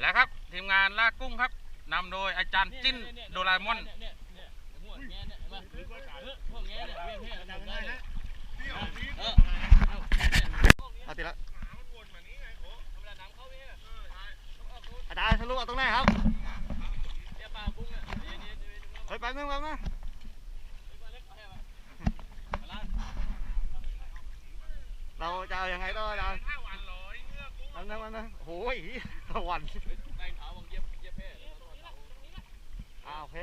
แล้วครับ ทีมงานลากกุ้งครับนำโดยอาจารย์จิ้นโดราเอมอนเอาเนี่ยเอาติดแล้วอาจารย์ทะลุเอาตรงไหนครับเฮ้ยแป๊บนึงแป๊บนึงปเล็กเอาเราจะเอายังไงต่ออาจารย์ แป๊บนึงแป๊บนึงโอ้ยสวรรค์แรงเท้าบางเย็บเย็บแพ้แล้วก็เท้าอ่าโอเค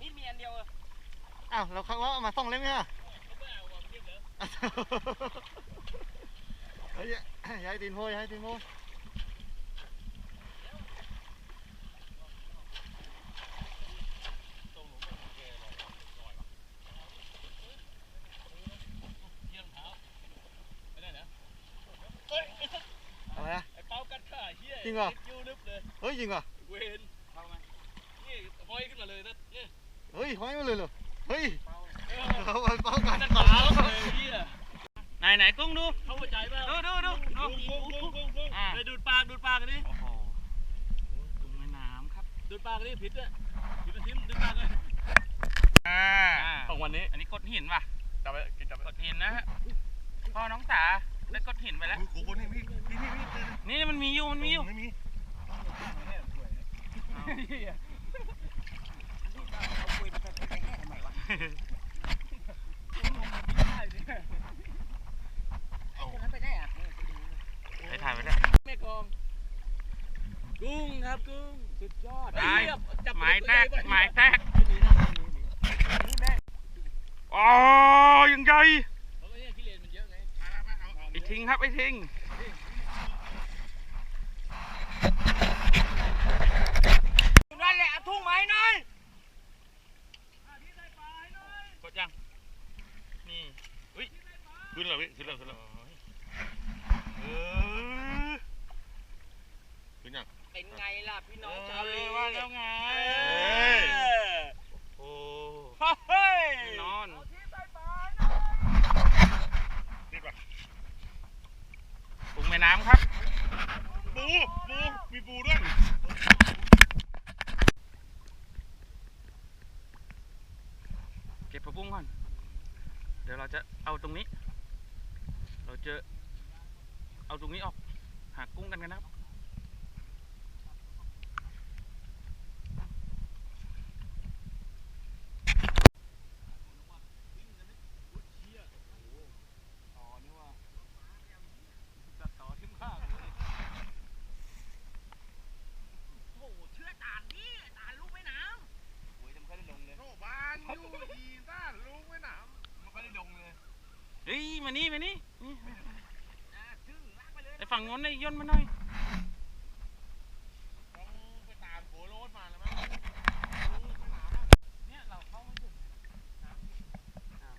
นี่มีอันเดียวเอออ้าวเราเขาเอามาส่งเล่มเนี่ยเขาไม่เอาความเย็บเหรอเฮ้ยย้ายตีนโพยย้ายตีนโพย เยี่ยมเท้าไม่ได้เหรอ อะไรอะ ไอ้เป้ากัดขาเฮีย จริงเหรอ ติดยูนึบเลยเฮ้ยจริงเหรอเวนเข้ามานี่ห้อยขึ้นมาเลยนะเนี่ยเฮ้ยห้อยมาเลยเหรอ เฮ้ยเออเอาไปเป้ากันนั่นเท้าเลยเฮียไหนไหนกุ้งดู เข้าหัวใจเปล่าดูดูดูดูกุ้งกุ้งกุ้งกุ้งกุ้งอ่าไปดูดปากดูดปากกันดิโอ้โหกุ้งแม่น้ำครับ ดูดปากกันดิผิดด้วยผิดมาทิ้มดูดปากเลยอ่าของวันนี้ อันนี้กดหินป่ะจับไปกินจับไปกดหินนะฮะพ่อน้องสาได้กดหินไปแล้ว โอ้โหนี่พี่พี่พี่พี่นี่มันมี อยู่มันมีอยู่ ไม่มีได้ถ่ายไปแล้วแม่กอง กุ้งครับกุ้ง สุดยอดได้เหี้ยจับหมายแตกหมายแตกไม่มีนะไม่มีไม่มีอ๋อยังใหญ่เพราะว่าเนี่ยขี้เลนมันเยอะไงไอ้ทิ้งครับไอ้ทิ้ง นั่นแหละเอา ทุ่งไม้หน่อยกดยังนี่ขึ้นแล้วพี่ขึ้นแล้วขึ้นแล้วเออขึ้นยังเป็นไงล่ะพี่น้องเอชาวเลอว่าแล้วไง โอ้ เฮ้ย แน่นอน นี่ป่ะ กุ้งแม่น้ำครับ ปูปูมีปูด้วย เก็บผักบุ้งก่อน เดี๋ยวเราจะเอา ตรงนี้ เราเจอาตรงนี้ออก หากุ้งกันกันนะครับ อ๋อนี่ว่าตัดต่อทิ้งข้างเลยโอ้โหเชื่อตาลนี่ตาลลูกแม่น้ำโอ้ยจำไม่ได้ลงเลย โอ้บ้านอยู่อีซ่านลุงไว้หนาม ไม่ได้ลงเลย เฮ้ย มานี่ มานี่นี่ อะทึ่งลากไปเลย ไอ้ ฝั่งโน้นไอ้ย่นมาหน่อย ต้องไปตามโกโรดมาแล้วมั้ง เนี่ยเราเข้าไม่ถึงน้ำอยู่อ้าว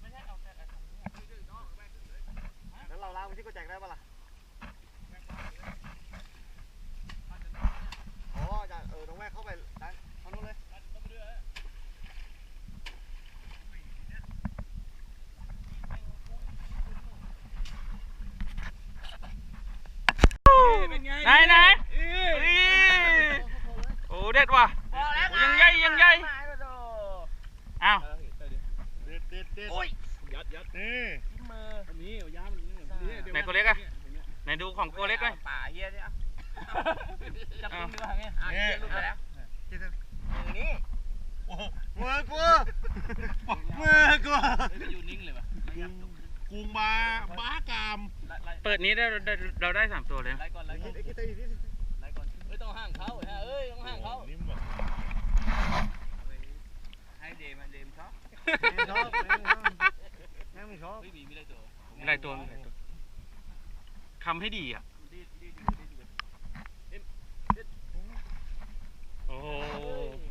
ไม่ใช่เอาแต่ไอ้ตรงนี้ดื้อๆเนาะแม่ถึงเลย แล้วเราล้างไปที่กดแจกได้ปะล่ะอ๋ออาจารย์เออตรงแม่เข้าไปด้านเอานู้นเลย ต้องไปเรื่อย เป็นไง ไหนไหนเฮ้ยโอ้เด็ดว่ะ ยังใหญ่ยังใหญ่ อ้าว เด็ดเด็ดเด็ด โอ้ยยัดยัด นี่ มืออันนี้เอายามันนี่ ไหนตัวเล็กอะ ไหนดู ของตัวเล็กเลยป่าเฮียเนี่ยจับมือเรือไงอะเฮียลูกไปแล้วนี่โอ้โหมือกูมือกูอยู่นิ่งเลยวะกุ้งบาบ้ากามไล่เปิดนี้ได้ได้เราได้สามตัวเลยนะไล่ก่อนไล่ก่อนไอ้กิตไอ้กิตไล่ก่อนเอ้ยต้องห่างเขาฮะเอ้ยต้องห่างเขานิ่มอะให้เดมเดมชอบไม่ชอบแม่งไม่ชอบไม่มีไม่ได้ตัวมีหลายตัวมีหลายตัว คำให้ดีอะดีดีดีดีโอ้โห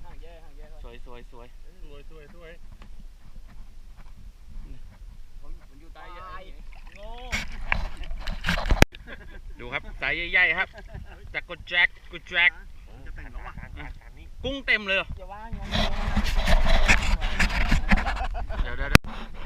ห่างแย่ห่างแย่สวยสวยสวยสวยสวยสวยมันอยู่ใต้เยอะโง่ดูครับสายใหญ่ๆครับจากกดแจ็คกดแจ็คจะแต่งแล้ววะกุ้งเต็มเลยเหรออย่าว่างงั้นเดี๋ยวเดี๋ยวเดี๋ยว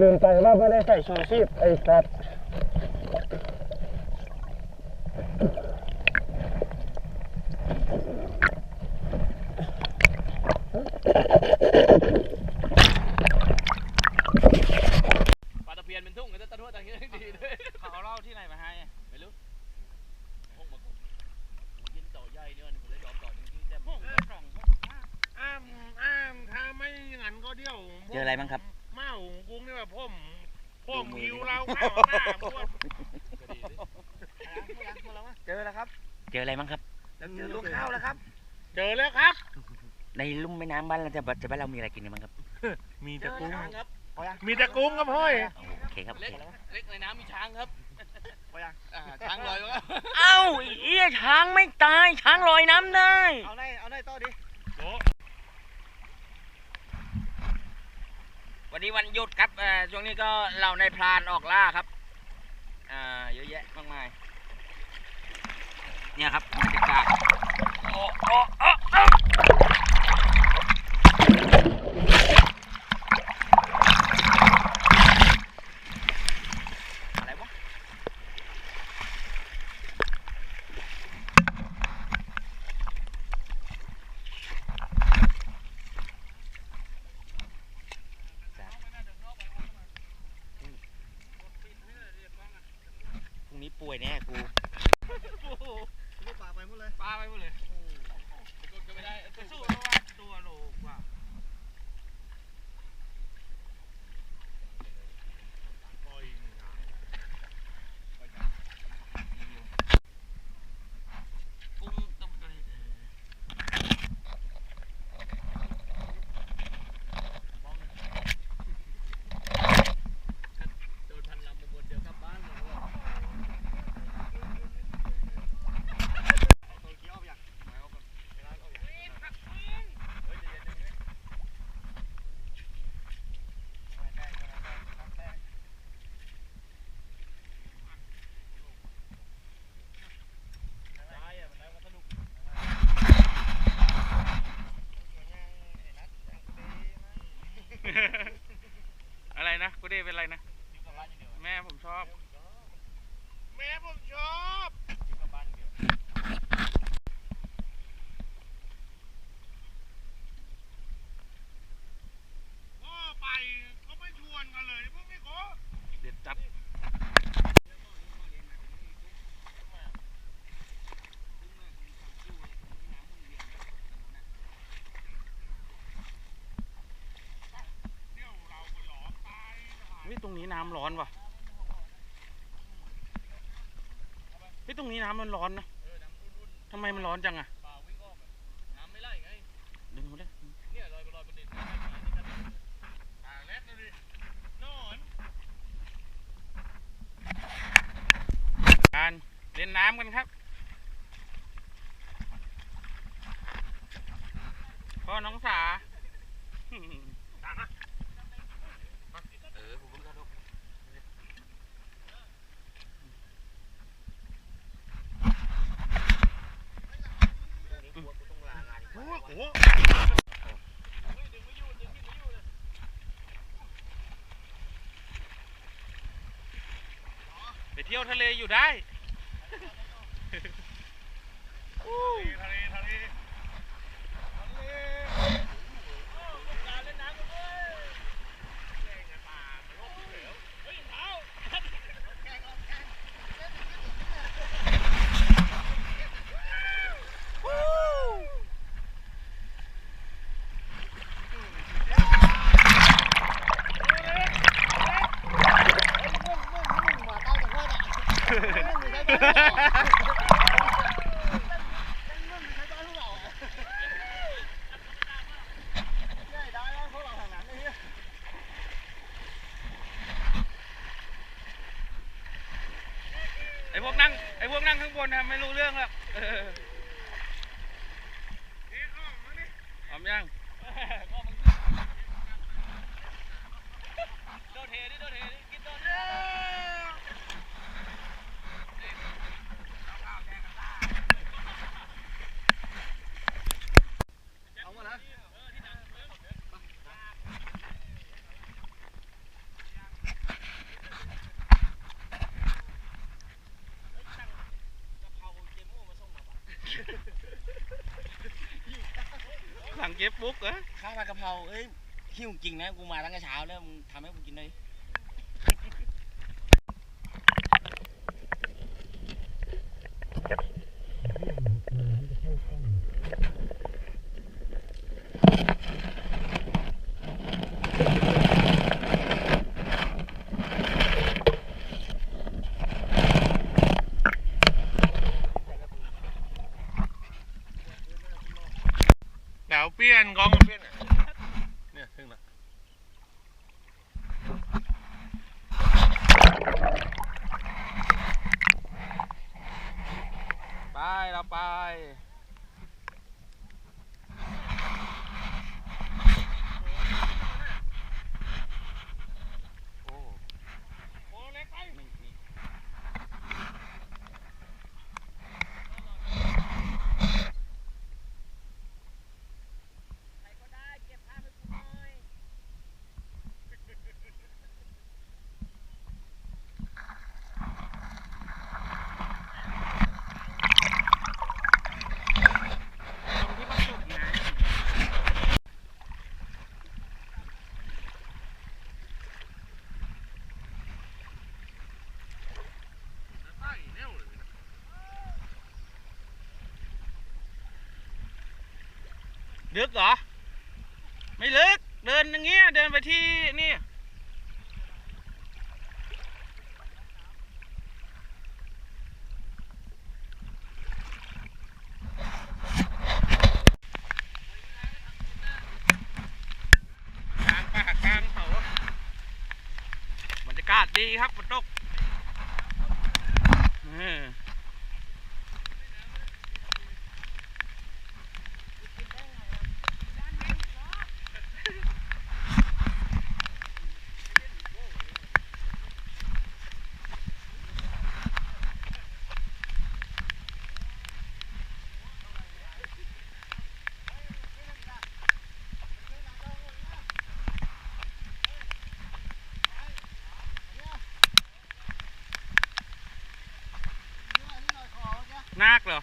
ลืมไปว่าไม่ได้ใส่ชูชีพไอ้สัตว์ ปลาตะเพี ยนเป็นทุ่งกันตะทั่วตะเงี้ยดีเลยเขาเอาเหล่าที่ไหนมาให้อะไม่รู้ห้องมาก่อนกินต่อใหญ่เนี่ยผมเลยยอมต่อจริงๆแต่พวกกล่องพวกอ้ามอ้ามถ้าไม่งั้นก็เดี๋ยวเจออะไรบ้างครับ เมากุ้งนี่แบบผมผมหิวเราข้าวหน้าพวกเจอแล้วครับ เจออะไรบ้างครับ เจอลูกข้าวแล้วครับ เจอแล้วครับ ในลุ่มแม่น้ำบ้านเราจะจะบ้านเรามีอะไรกินกันบ้างครับ มีแต่กุ้งช้างครับ มีแต่กุ้งครับพ่อยโอเคครับโอเล็กเคเล็กในน้ำมีช้างครับพอยังอ่าช้างลอยแล้วเอ้าไอ้เอี้ยช้างไม่ตายช้างลอยน้ำได้ เอาในเอาในต่อดิโอ้วันนี้วันหยุดครับเอ่อช่วงนี้ก็เราในพรานออกล่าครับอ่าเยอะแยะมากมาย เนี่ยครับบรรยากาศโอ้โอ้โอ้โอ้อะไรวะ พรุ่ง นี้ป่วยแน่กูลูกปลาไปหมดเลยปลาไปหมดเลยกดก็ไม่ได้สู้เพราะว่าตัวโลกว่า ปล่อย กุ้งต้องไปเออ โดนพันลำมาบนเดียวกลับบ้านเลย ตัวเขียวเอาอย่างเอาก่อนเวลาเอาอย่าง ได้อะมันแล้วก็สนุก อะไรนะ กูได้เป็นอะไรนะกินกับบ้านอย่างเดียวแม่ผมชอบ แม่ผมชอบ กินกับบ้านอย่างเดียว พ่อไปเขาไม่ชวนกันเลยพวกนี้ขอ เด็ดจัด เดี๋ยวเราก็หลอมตาย น้ำร้อนว่ะเฮ้ยตรงนี้น้ำมันร้อนนะทำไมมันร้อนจังอะน้ำไม่ไหลไงดึงมาเลยเนี่ยลอยลอยประเด็นอ่าเล็ดเลยนอนการเล่นน้ำกันครับ พ่อน้องสา เออผมเพิ่งกระโดด โอ้โห ไป เที่ยวทะเลอยู่ได้ ทะเลทะเล เไอ้พวกนั่งไอ้พวกนั่งข้างบนนะไม่รู้เรื่องหรอกเออพร้อมยังโดดเทดิโดดเทดิกินโดดเท เอามานะ สั่งเก็ บุ๊กเหรอข้าวผัดกะเพราเอ้ยหิวจริงนะกูมาตั้งแต่เช้าแล้วมึงทำให้กูกินเลย นกองเพี้ยนเนี่ยถึงละไปเราไป โอ้ โอ้เล็กไป ไม่มี ใต้แนวเลย ลึกเหรอ ไม่ลึก เดินอย่างเงี้ย เดินไปที่นี่ กลางป่ากลางเขาบรรยากาศดีครับฝนตกเออ นาคเหรอ